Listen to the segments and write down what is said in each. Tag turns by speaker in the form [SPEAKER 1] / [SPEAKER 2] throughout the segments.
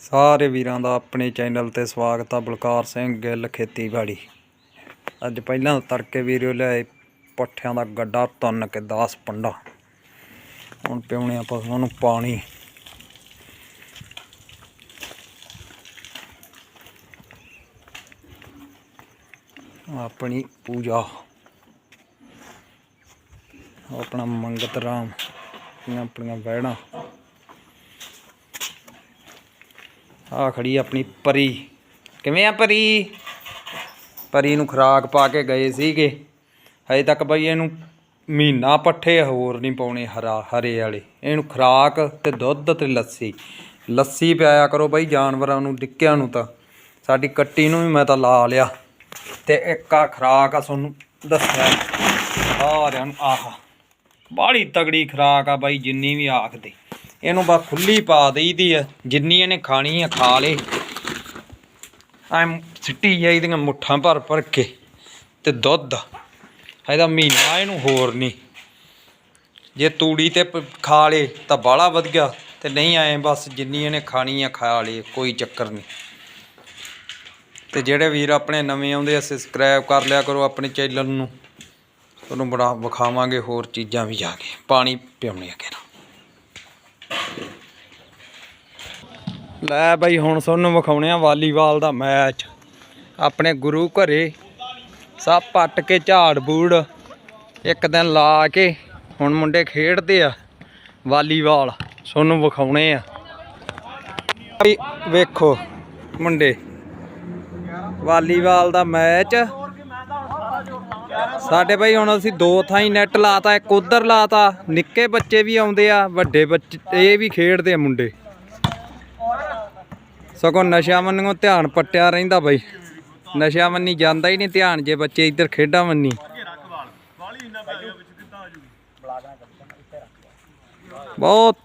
[SPEAKER 1] ਸਾਰੇ ਵੀਰਾਂ ਦਾ ਆਪਣੇ ਚੈਨਲ ਤੇ ਸਵਾਗਤ ਆ ਬਲਕਾਰ ਸਿੰਘ ਗਿੱਲ ਖੇਤੀਬਾੜੀ। ਅੱਜ ਪਹਿਲਾਂ ਤੜਕੇ ਵੀਡੀਓ ਲਿਆਏ ਪੱਠਿਆਂ ਦਾ ਗੱਡਾ ਤੁੰਨ ਕੇ 10 ਪੰਡਾ। ਹੁਣ ਪਿਉਣੇ ਆ ਪਸ਼ੂਆਂ ਨੂੰ ਪਾਣੀ। ਆਪਣੀ ਪੂਜਾ। ਆਪਣਾ ਮੰਗਤ ਰਾਮ ਆਪਣੀਆਂ ਆਪਣੀਆਂ ਵਹਿਣਾ। ਆ ਖੜੀ ਆਪਣੀ ਪਰੀ। ਕਿਵੇਂ ਆ ਪਰੀ? ਪਰੀ ਨੂੰ ਖੁਰਾਕ ਪਾ ਕੇ ਗਏ ਸੀਗੇ। ਹਜੇ ਤੱਕ ਬਈ ਇਹਨੂੰ ਮਹੀਨਾ ਪੱਠੇ ਹੋਰ ਨਹੀਂ ਪਾਉਣੇ ਹਰਾ, ਹਰੇ ਵਾਲੇ। ਇਹਨੂੰ ਖੁਰਾਕ ਤੇ ਦੁੱਧ ਤੇ ਲੱਸੀ। ਲੱਸੀ ਪਿਆਇਆ ਕਰੋ ਬਈ ਜਾਨਵਰਾਂ ਨੂੰ, ਡਿੱਕਿਆਂ ਨੂੰ ਤਾਂ। ਸਾਡੀ ਕੱਟੀ ਨੂੰ ਵੀ ਮੈਂ ਤਾਂ ਲਾ ਲਿਆ। ਤੇ ਇੱਕ ਆ ਖੁਰਾਕ ਆ ਤੁਹਾਨੂੰ ਦੱਸਿਆ। ਸਾਰਿਆਂ ਨੂੰ, ਆਹ। ਬਾੜੀ ਤਗੜੀ ਖੁਰਾਕ ਆ ਬਾਈ, ਜਿੰਨੀ ਵੀ ਆਖਦੇ। ਇਹਨੂੰ ਬਸ ਖੁੱਲੀ ਪਾ ਦੇਈਦੀ ਆ। ਜਿੰਨੀ ਇਹਨੇ ਖਾਣੀ ਆ ਖਾ ਲੇ। ਐਂ ਸਿੱਟੀ ਜਾਈਦੀਆਂ ਮੁੱਠਾਂ ਭਰ ਭਰ ਕੇ ਤੇ ਦੁੱਧ। ਇਹਦਾ ਮਹੀਨਾ ਇਹਨੂੰ ਹੋਰ ਨਹੀਂ ਜੇ ਤੂੜੀ ਤੇ ਖਾ ਲੇ ਤਾਂ ਬਾਲਾ ਵਧੀਆ। ਤੇ ਨਹੀਂ ਆਏ ਬਸ ਜਿੰਨੀ ਇਹਨੇ ਖਾਣੀ ਆ ਖਾ ਲੇ, ਕੋਈ ਚੱਕਰ ਨਹੀਂ ਤੇ ਜਿਹੜੇ ਵੀਰ ਆਪਣੇ ਨਵੇਂ ਆਉਂਦੇ ਆ ਸਬਸਕ੍ਰਾਈਬ ਕਰ ਲਿਆ ਕਰੋ ਆਪਣੇ ਚੈਨਲ ਨੂੰ। ਤੁਹਾਨੂੰ ਬੜਾ ਵਿਖਾਵਾਂਗੇ ਹੋਰ ਚੀਜ਼ਾਂ ਵੀ ਜਾ ਕੇ। ਪਾਣੀ ਪਿਉਣੇ ਆ ਲੈ ਬਾਈ ਹੁਣ ਤੁਹਾਨੂੰ ਵਿਖਾਉਣੇ ਆ ਵਾਲੀਬਾਲ ਦਾ ਮੈਚ। ਆਪਣੇ ਗੁਰੂ ਘਰੇ ਸਭ ਪੱਟ ਕੇ ਝਾੜ ਬੂੜ ਇੱਕ ਦਿਨ ਲਾ ਕੇ ਹੁਣ ਮੁੰਡੇ ਖੇਡਦੇ ਆ ਵਾਲੀਬਾਲ। ਤੁਹਾਨੂੰ ਵਿਖਾਉਣੇ ਆ। ਬਈ ਵੇਖੋ ਮੁੰਡੇ, ਵਾਲੀਬਾਲ ਦਾ ਮੈਚ। ਸਾਡੇ ਭਾਈ ਹੁਣ ਅਸੀਂ ਦੋ ਥਾਈਂ ਨੈਟ ਲਾਤਾ, ਇੱਕ ਉਧਰ ਲਾਤਾ। ਨਿੱਕੇ ਬੱਚੇ ਵੀ ਆਉਂਦੇ ਆ, ਵੱਡੇ ਬੱਚੇ, ਇਹ ਵੀ ਖੇਡਦੇ ਆ ਮੁੰਡੇ। ਸਗੋਂ ਨਸ਼ਾ ਮੰਨਿਓ ਧਿਆਨ ਪੱਟਿਆ ਰਹਿੰਦਾ ਬਾਈ। ਨਸ਼ਾ ਮੰਨੀ ਜਾਂਦਾ ਹੀ ਨਹੀਂ ਧਿਆਨ ਜੇ ਬੱਚੇ ਇੱਧਰ ਖੇਡਾਂ ਮੰਨੀ ਬਹੁਤ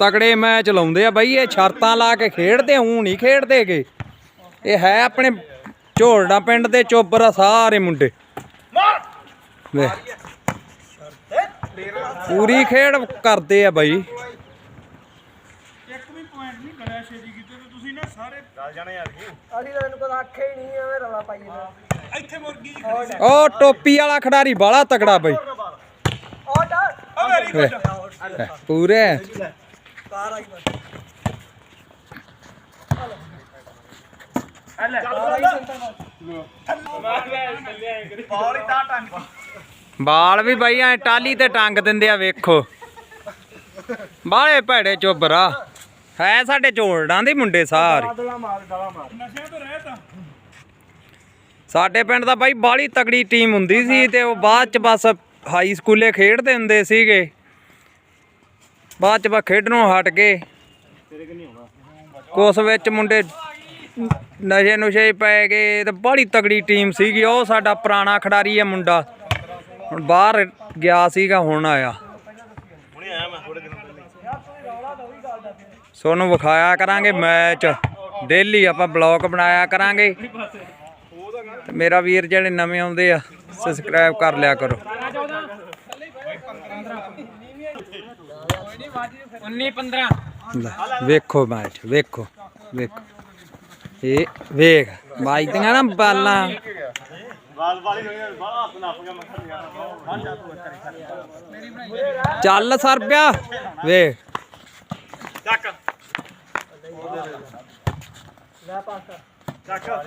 [SPEAKER 1] ਤਕੜੇ ਮੈਚ ਲਾਉਂਦੇ ਆ ਬਈ, ਇਹ ਸ਼ਰਤਾਂ ਲਾ ਕੇ ਖੇਡਦੇ ਹੂੰ ਨਹੀਂ ਖੇਡਦੇਗੇ ਇਹ ਹੈ ਆਪਣੇ ਝੋਲਡਾ ਪਿੰਡ ਦੇ ਚੋਬਰ ਸਾਰੇ ਮੁੰਡੇ। ਵੇ ਪੂਰੀ ਖੇਡ ਕਰਦੇ ਆ ਬਾਈ।
[SPEAKER 2] ਅਸੀਂ ਤਾਂ ਇਹਨੂੰ ਕਦਾ ਆਖਿਆ ਹੀ ਨਹੀਂ ਐਵੇਂ ਰੌਲਾ ਪਾਈ ਜਾਂਦਾ।
[SPEAKER 1] ਉਹ ਟੋਪੀ ਵਾਲਾ ਖਿਡਾਰੀ ਬਾਲਾ ਤਕੜਾ ਬਾਈ। ਲੈ, ਪੂਰੇ।
[SPEAKER 2] ਕਾਰ ਆਈ ਬਸ।
[SPEAKER 1] ਬਾਲ ਵੀ ਬਾਈ ਐ ਟਾਲੀ ਤੇ ਟੰਗ ਦਿੰਦੇ ਆ ਵੇਖੋ। ਬਾਲੇ ਭੈੜੇ ਚੋਬਰਾ। ਹੈ ਸਾਡੇ ਝੋਲਡਾਂ ਦੇ ਮੁੰਡੇ ਸਾਰੇ। ਸਾਡੇ ਪਿੰਡ ਦਾ ਬਾਈ ਬਾਲੀ ਤਗੜੀ ਟੀਮ ਹੁੰਦੀ ਸੀ ਤੇ ਉਹ ਬਾਅਦ ਚ ਬਸ ਹਾਈ ਸਕੂਲੇ ਖੇਡਦੇ ਹੁੰਦੇ ਸੀਗੇ। ਬਾਅਦ ਚ ਬਸ ਖੇਡਣੋਂ ਹਟ ਗਏ। ਕੁਛ ਵਿੱਚ ਮੁੰਡੇ ਨਸ਼ੇ ਨੁਸ਼ੇ ਪੈ ਗਏ ਤੇ ਬੜੀ ਤਗੜੀ ਟੀਮ ਸੀਗੀ। ਉਹ ਸਾਡਾ ਪੁਰਾਣਾ ਖਿਡਾਰੀ ਹੈ ਮੁੰਡਾ। ਹੁਣ ਬਾਹਰ ਗਿਆ ਸੀਗਾ ਹੁਣ ਆਇਆ। ਸੋਨੂੰ ਵਿਖਾਇਆ ਕਰਾਂਗੇ ਮੈਚ। ਡੇਲੀ ਆਪਾਂ ਬਲੌਗ ਬਣਾਇਆ ਕਰਾਂਗੇ। ਤੇ ਮੇਰਾ ਵੀਰ ਜਿਹੜੇ ਨਵੇਂ ਆਉਂਦੇ ਆ ਸਬਸਕ੍ਰਾਈਬ ਕਰ ਲਿਆ ਕਰੋ। 19 15 ਵੇਖੋ ਮੈਚ ਵੇਖੋ ਵੇਖੋ। ਇਹ ਵੇਖ ਵੱਜਦੀਆਂ ਨਾ ਬਾਲਾਂ। ਚੱਲ ਸਰਪਿਆ ਵੇਖ।
[SPEAKER 2] ਲੈ ਪਾਸ ਕਰ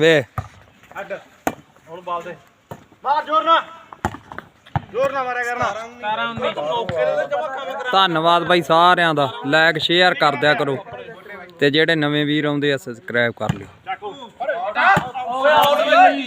[SPEAKER 1] ਵੇਖ
[SPEAKER 3] ਮਾਰ ਜ਼ੋਰ ਨਾ ਜ਼ੋਰ ਨਾ ਮਾਰਿਆ ਕਰਨਾ।
[SPEAKER 1] ਧੰਨਵਾਦ ਬਾਈ ਸਾਰਿਆਂ ਦਾ। ਲਾਈਕ ਸ਼ੇਅਰ ਕਰ ਦਿਆ ਕਰੋ। ਤੇ ਜਿਹੜੇ ਨਵੇਂ ਵੀਰ ਆਉਂਦੇ ਆ ਸਬਸਕ੍ਰਾਈਬ ਕਰ ਲਿਓ।